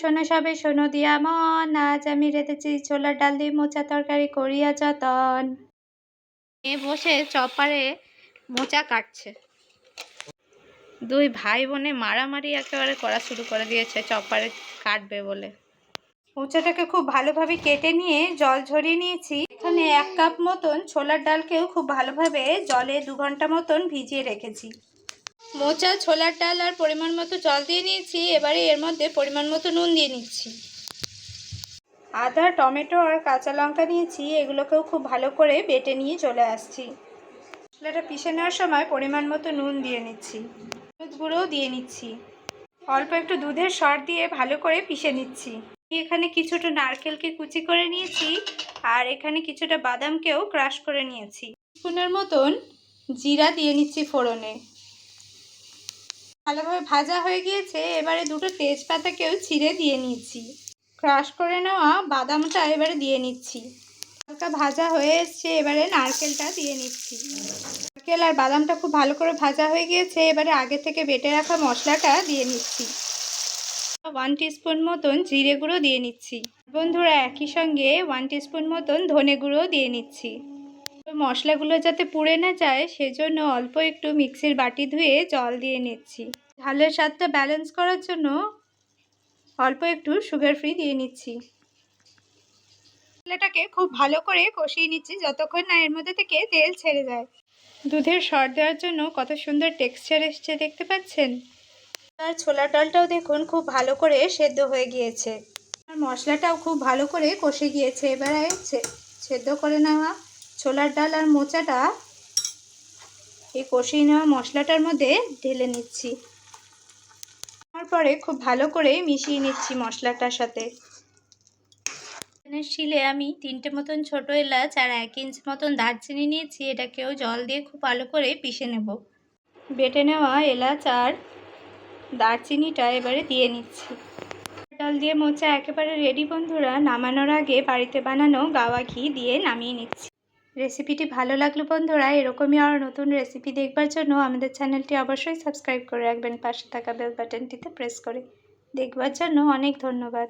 শোনো সবে, শোনো দিয়া মন। আজ আমি রেঁধেছি ছোলার ডাল দিয়ে মোচা তরকারি, করিয়া যতন। এ বসে চপারে মোচা কাটছে। দুই ভাই বোনে মারামারি একেবারে করা শুরু করে দিয়েছে, চপারে কাটবে বলে। মোচাটাকে খুব ভালোভাবে কেটে নিয়ে জল ঝরিয়ে নিয়েছি। এখানে এক কাপ মতন ছোলার ডালকেও খুব ভালোভাবে জলে দু ঘণ্টা মতন ভিজিয়ে রেখেছি। মোচা, ছোলার ডাল আর পরিমাণ মতো জল দিয়ে নিয়েছি। এবারে এর মধ্যে পরিমাণ মতো নুন দিয়ে নিচ্ছি। আদা, টমেটো আর কাঁচা লঙ্কা নিয়েছি। এগুলোকেও খুব ভালো করে বেটে নিয়ে চলে আসছি। মশলাটা পিষে নেওয়ার সময় পরিমাণ মতো নুন দিয়ে নিচ্ছি। হলুদ গুঁড়োও দিয়ে নিচ্ছি। অল্প একটু দুধের সর দিয়ে ভালো করে পিষে নিচ্ছি। এখানে কিছুটা নারকেলকে কুচি করে নিয়েছি আর এখানে কিছুটা বাদামকেও ক্রাশ করে নিয়েছি। স্পুনের মতন জিরা দিয়ে নিচ্ছি ফোড়নে। ভালোভাবে ভাজা হয়ে গিয়েছে, এবারে দুটো তেজপাতাকেও ছিঁড়ে দিয়ে নিচ্ছি। ক্রাশ করে নেওয়া বাদামটা এবারে দিয়ে নিচ্ছি। হালকা ভাজা হয়ে এসছে, এবারে নারকেলটা দিয়ে নিচ্ছি। নারকেল আর বাদামটা খুব ভালো করে ভাজা হয়ে গিয়েছে, এবারে আগে থেকে বেটে রাখা মশলাটা দিয়ে নিচ্ছি। ওয়ান টিস্পুন মতন জিরে গুঁড়ো দিয়ে নিচ্ছি। বন্ধুরা, একই সঙ্গে ওয়ান টিস্পুন মতন ধনে গুঁড়ো দিয়ে নিচ্ছি। মশলাগুলো যাতে পুড়ে না যায়, সেজন্য অল্প একটু মিক্সির বাটি ধুয়ে জল দিয়ে নিচ্ছি। ঝালের স্বাদটা ব্যালেন্স করার জন্য অল্প একটু সুগার ফ্রি দিয়ে নিচ্ছি। মশলাটাকে খুব ভালো করে কষিয়ে নিচ্ছি, যতক্ষণ না এর মধ্যে থেকে তেল ছেড়ে যায়। দুধের সর দেওয়ার জন্য কত সুন্দর টেক্সচার এসছে দেখতে পাচ্ছেন? আর ছোলা ডালটাও দেখুন খুব ভালো করে সেদ্ধ হয়ে গিয়েছে। আর মশলাটাও খুব ভালো করে কষে গিয়েছে, এবারে সেদ্ধ করে নেওয়া ছোলার ডাল আর মোচাটা এই কষিয়ে নেওয়া মশলাটার মধ্যে ঢেলে নিচ্ছি। তারপরে খুব ভালো করে মিশিয়ে নিচ্ছি মশলাটার সাথে। শিলে আমি তিনটে মতন ছোট এলাচ আর এক ইঞ্চ মতন দারচিনি নিয়েছি, এটাকেও জল দিয়ে খুব ভালো করে পিষে নেব। বেটে নেওয়া এলাচ আর দারচিনিটা এবারে দিয়ে নিচ্ছি। ডাল দিয়ে মোচা একেবারে রেডি বন্ধুরা, নামানোর আগে বাড়িতে বানানো গাওয়া ঘি দিয়ে নামিয়ে নিচ্ছি। রেসিপিটি ভালো লাগল বন্ধুরা, এরকমই আরও নতুন রেসিপি দেখবার জন্য আমাদের চ্যানেলটি অবশ্যই সাবস্ক্রাইব করে রাখবেন। পাশে থাকা বেল বাটনটিতে প্রেস করে দেখবার জন্য অনেক ধন্যবাদ।